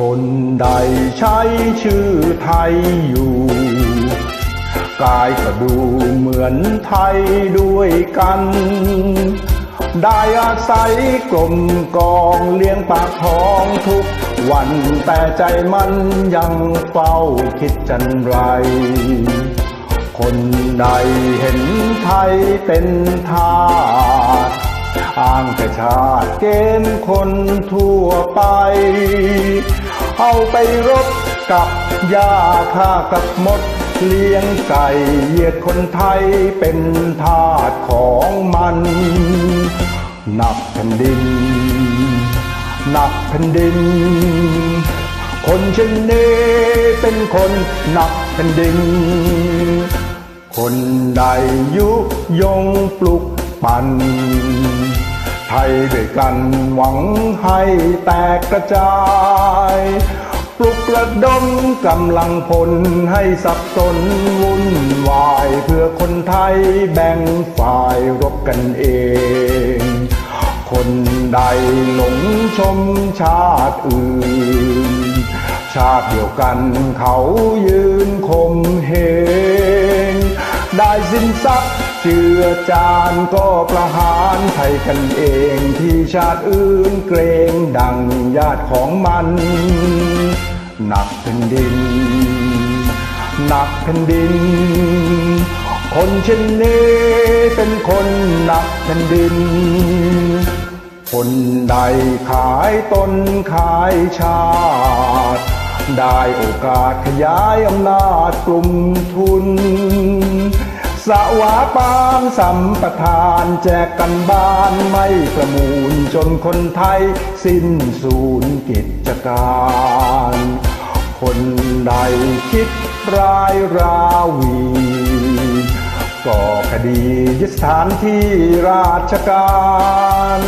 คนใดใช้ชื่อไทยอยู่ กายก็ดูเหมือนไทยด้วยกัน ได้อาศัยกลมกองเลี้ยงปากท้องทุกวันแต่ใจมันยังเฝ้าคิดจันไร คนใดเห็นไทยเป็นทาสอ้างแต่ชาติเกณฑ์คนทั่วไป เอาไปรบกับยาฆ่ากับมด เลี้ยงไก่เหยียดคนไทยเป็นทาสของมัน หนักแผ่นดิน หนักแผ่นดิน คนเช่นนี้เป็นคนหนักแผ่นดิน คนใดยุยงปลุกปั่น ไทยด้วยกันหวังให้แตกกระจาย ปลุกระดมกำลังพลให้สับสนวุ่นวาย เพื่อคนไทยแบ่งฝ่ายรบกันเอง คนใดหลงชมชาติอื่น ชาติเดียวกันเขายืนคมเหงได้สินทรัพย์ เจือจานก็ประหารไทยกันเองที่ชาติอื่นเกรงดังญาติของมัน หนักแผ่นดิน หนักแผ่นดิน คนเช่นนี้เป็นคนหนักแผ่นดิน คนใดขายตนขายชาติ ได้โอกาสขยายอำนาจกลุ่มทุน สวาปามสัมปทานแจกกันบ้านไม่ประมูลจนคนไทยสิ้นสูญกิจการ คนใดคิดร้ายราวีก่อคดียึดสถานที่ราชการ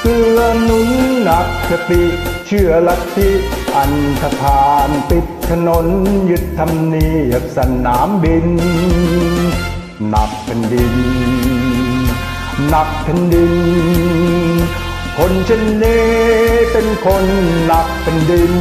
เพื่อหนุนหนักสติเชื่อลัทธิ อันธพาลปิดถนนยึดทำเนียบสนามบิน หนักแผ่นดิน หนักแผ่นดิน คนเช่นนี้เป็นคนหนักแผ่นดิน